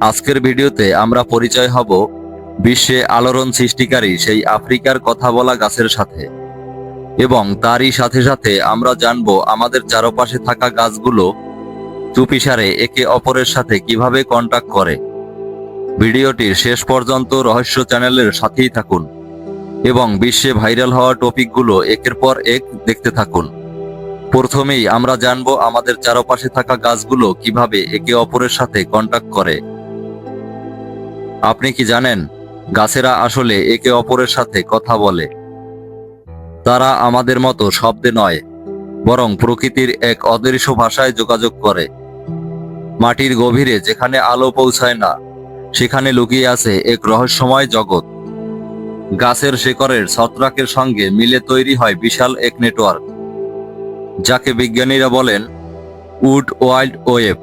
আজকের ভিডিওতে আমরা পরিচয় হব বিশ্বে আলোড়ন সৃষ্টিকারী সেই আফ্রিকার কথা বলা গাছের সাথে। এবং তারই সাথে সাথে আমরা জানব আমাদের চারপাশে থাকা গাছগুলো চুপিসারে একে অপরের সাথে কীভাবে কন্টাক্ট করে। ভিডিওটির শেষ পর্যন্ত রহস্য চ্যানেলের সাথেই থাকুন এবং বিশ্বে ভাইরাল হওয়া টপিকগুলো একের পর এক দেখতে থাকুন। প্রথমেই আমরা জানব আমাদের চারপাশে থাকা গাছগুলো কীভাবে একে অপরের সাথে কন্টাক্ট করে। আপনি কি জানেন, গাছেরা আসলে একে অপরের সাথে কথা বলে। তারা আমাদের মতো শব্দে নয়, বরং প্রকৃতির এক অদৃশ্য ভাষায় যোগাযোগ করে। মাটির গভীরে যেখানে আলো পৌঁছায় না, সেখানে লুকিয়ে আছে এক রহস্যময় জগৎ। গাছের শেকড়ের ছত্রাকের সঙ্গে মিলে তৈরি হয় বিশাল এক নেটওয়ার্ক যাকে বিজ্ঞানীরা বলেন উড ওয়াইল্ড ওয়েব।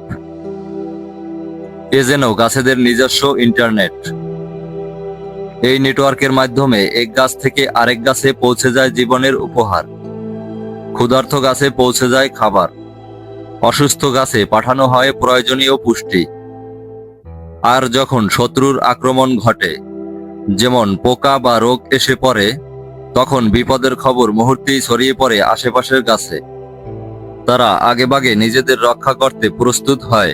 এ যেন গাছেদের নিজস্ব ইন্টারনেট। এই নেটওয়ার্কের মাধ্যমে এক গাছ থেকে আরেক গাছে পৌঁছে যায় জীবনের উপহার। ক্ষুধার্ত গাছে পৌঁছে যায় খাবার। অসুস্থ গাছে পাঠানো হয় প্রয়োজনীয় পুষ্টি। আর যখন শত্রুর আক্রমণ ঘটে, যেমন পোকা বা রোগ এসে পড়ে, তখন বিপদের খবর মুহূর্তেই ছড়িয়ে পড়ে আশেপাশের গাছে। তারা আগেভাগে নিজেদের রক্ষা করতে প্রস্তুত হয়।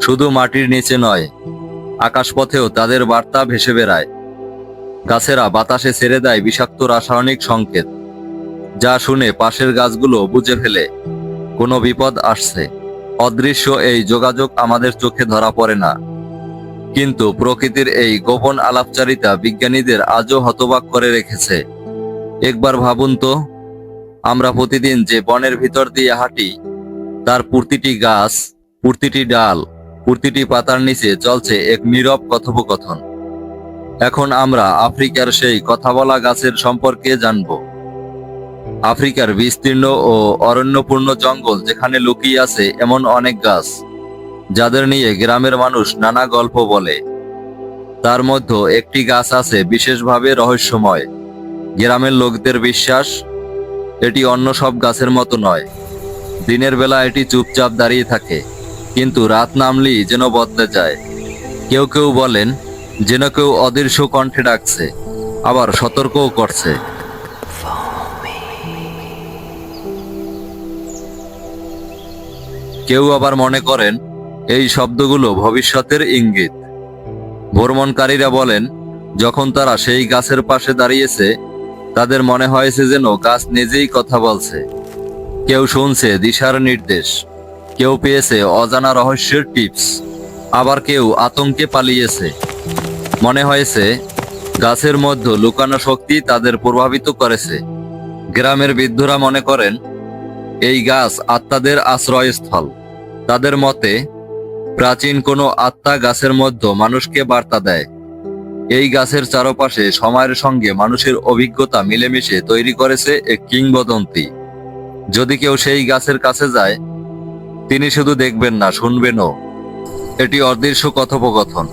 শুধু মাটির নিচে নয়, আকাশপথেও তাদের বার্তা ভেসে বেড়ায়। গাছেরা বাতাসে ছেড়ে দেয় বিষাক্ত রাসায়নিক সংকেত, যা শুনে পাশের গাছগুলো বুঝে ফেলে, কোনো বিপদ আসছে। অদৃশ্য এই যোগাযোগ আমাদের চোখে ধরা পড়ে না। কিন্তু প্রকৃতির এই গোপন আলাপচারিতা বিজ্ঞানীদের আজও হতবাক করে রেখেছে। একবার ভাবুন তো আমরা প্রতিদিন যে বনের ভিতর দিয়ে হাঁটি, তার প্রতিটি গাছ, প্রতিটি ডাল, প্রতিটি পাতার নিচে চলছে এক নীরব কথোপকথন। এখন আমরা আফ্রিকার সেই কথা বলা গাছের সম্পর্কে জানব। আফ্রিকার বিস্তীর্ণ ও অরণ্যপূর্ণ জঙ্গল যেখানে লুকিয়ে আছে এমন অনেক গাছ, যাদের নিয়ে গ্রামের মানুষ নানা গল্প বলে। তার মধ্যে একটি গাছ আছে বিশেষভাবে রহস্যময়। গ্রামের লোকদের বিশ্বাস এটি অন্য সব গাছের মতো নয়। দিনের বেলা এটি চুপচাপ দাঁড়িয়ে থাকে, কিন্তু রাত নামলেই যেন বদলে যায়। কেউ কেউ বলেন, যেন কেউ অদৃশ্য কণ্ঠে ডাকছে, আবার সতর্কও করছে। কেউ আবার মনে করেন, এই শব্দগুলো ভবিষ্যতের ইঙ্গিত। ভ্রমণকারীরা বলেন, যখন তারা সেই গাছের পাশে দাঁড়িয়েছে তাদের মনে হয়েছে যেন গাছ নিজেই কথা বলছে। কেউ শুনছে দিশার নির্দেশ, কেউ পেয়েছে অজানা রহস্যের টিপস, আবার কেউ আতঙ্কে পালিয়েছে। মনে হয়েছে, গাছের মধ্যে লুকানো শক্তি তাদের প্রভাবিত করেছে। গ্রামের বৃদ্ধরা মনে করেন, এই গাছ আত্মাদের আশ্রয়স্থল। তাদের মতে, প্রাচীন কোনো আত্মা গাছের মধ্যে মানুষকে বার্তা দেয়। এই গাছের চারপাশে সময়ের সঙ্গে মানুষের অভিজ্ঞতা মিলেমিশে তৈরি করেছে এক কিংবদন্তি। যদি কেউ সেই গাছের কাছে যায়, তিনি শুধু দেখবেন না, শুনবেনও। এটি অদৃশ্য কথোপকথন,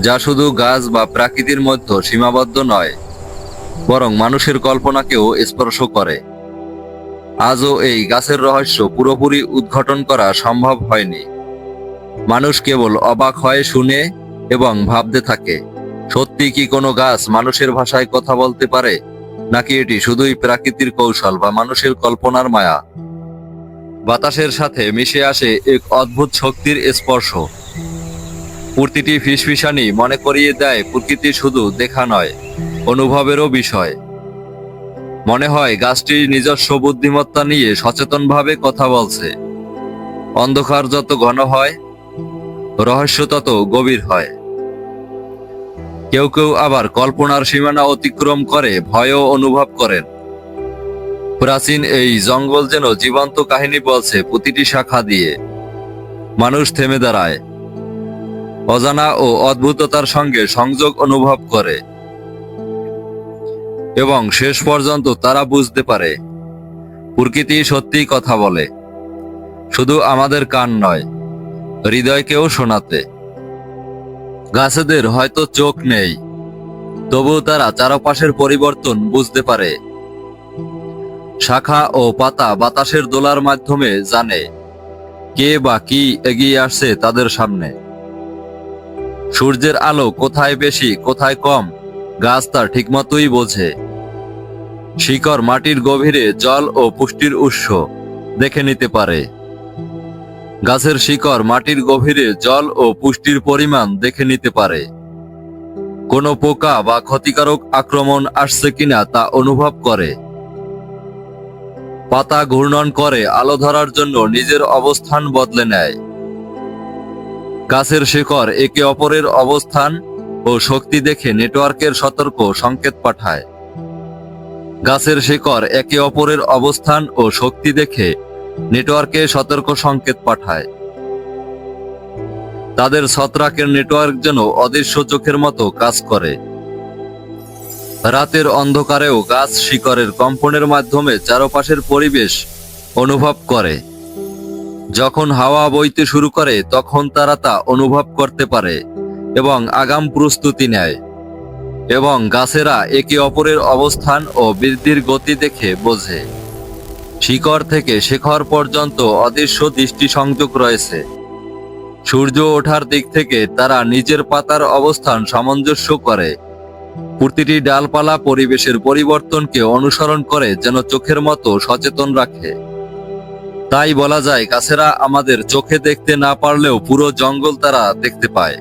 যা শুধু গাছ বা প্রাকৃতির মধ্যে সীমাবদ্ধ নয়, বরং মানুষের কল্পনাকেও স্পর্শ করে। আজও এই গাছের রহস্য পুরোপুরি উদ্ঘাটন করা সম্ভব হয়নি। মানুষ কেবল অবাক হয় শুনে এবং ভাবতে থাকে। সত্যি কি কোনো গাছ মানুষের ভাষায় কথা বলতে পারে? নাকি এটি শুধুই প্রাকৃতির কৌশল বা মানুষের কল্পনার মায়া? বাতাসের সাথে মিশে আসে এক অদ্ভুত শক্তির স্পর্শ। প্রতিটি ফিসফিসানি মনে করিয়ে দেয়, প্রকৃতি শুধু দেখা নয়, অনুভবেরও বিষয়। মনে হয় গাছটি নিজস্ব বুদ্ধিমত্তা নিয়ে সচেতনভাবে কথা বলছে। অন্ধকার যত ঘন হয়, রহস্য তত গভীর হয়। কেউ কেউ আবার কল্পনার সীমানা অতিক্রম করে, ভয়ও অনুভব করেন। প্রাচীন এই জঙ্গল যেন জীবন্ত কাহিনী বলছে প্রতিটি শাখা দিয়ে। মানুষ থেমে দাঁড়ায়। অজানা ও অদ্ভুততার সঙ্গে সংযোগ অনুভব করে। এবং শেষ পর্যন্ত তারা বুঝতে পারে, প্রকৃতি সত্যিই কথা বলে। শুধু আমাদের কান নয়, হৃদয়কেও শোনাতে। গাছেদের হয়তো চোখ নেই তবু তারা চারপাশের পরিবর্তন বুঝতে পারে। শাখা ও পাতা বাতাসের দোলার মাধ্যমে জানে কে বা কি এগিয়ে আসছে তাদের সামনে। সূর্যের আলো কোথায় বেশি, কোথায় কম, গাছ তা ঠিকমতোই বোঝে। শিকড় মাটির গভীরে জল ও পুষ্টির উৎস দেখে নিতে পারে। গাছের শিকড় মাটির গভীরে জল ও পুষ্টির পরিমাণ দেখে নিতে পারে। কোনো পোকা বা ক্ষতিকারক আক্রমণ আসছে কিনা তা অনুভব করে। পাতা ঘূর্ণন করে আলো ধরার জন্য নিজের অবস্থান বদলে নেয়। গাছের শিকড় একে অপরের অবস্থান ও শক্তি দেখে নেটওয়ার্কের সতর্ক সংকেত পাঠায়। গাছের শিকড় একে অপরের অবস্থান ও শক্তি দেখে নেটওয়ার্কে সতর্ক সংকেত পাঠায়। তাদের ছত্রাকের নেটওয়ার্ক যেন অদৃশ্য চোখের মতো কাজ করে। রাতের অন্ধকারেও গাছ শিকড়ের কম্পনের মাধ্যমে চারপাশের পরিবেশ অনুভব করে। যখন হাওয়া বইতে শুরু করে, তখন তারা তা অনুভব করতে পারে এবং আগাম প্রস্তুতি নেয় এবং গাছেরা একে অপরের অবস্থান ও বৃদ্ধির গতি দেখে বোঝে। শিকড় থেকে শেখর পর্যন্ত অদৃশ্য দৃষ্টি সংযোগ রয়েছে। সূর্য ওঠার দিক থেকে তারা নিজের পাতার অবস্থান সামঞ্জস্য করে। প্রতিটি ডালপালা পরিবেশের পরিবর্তনকে অনুসরণ করে যেন চোখের মতো সচেতন রাখে। তাই বলা যায় গাছেরা আমাদের চোখে দেখতে না পারলেও পুরো জঙ্গল তারা দেখতে পায়।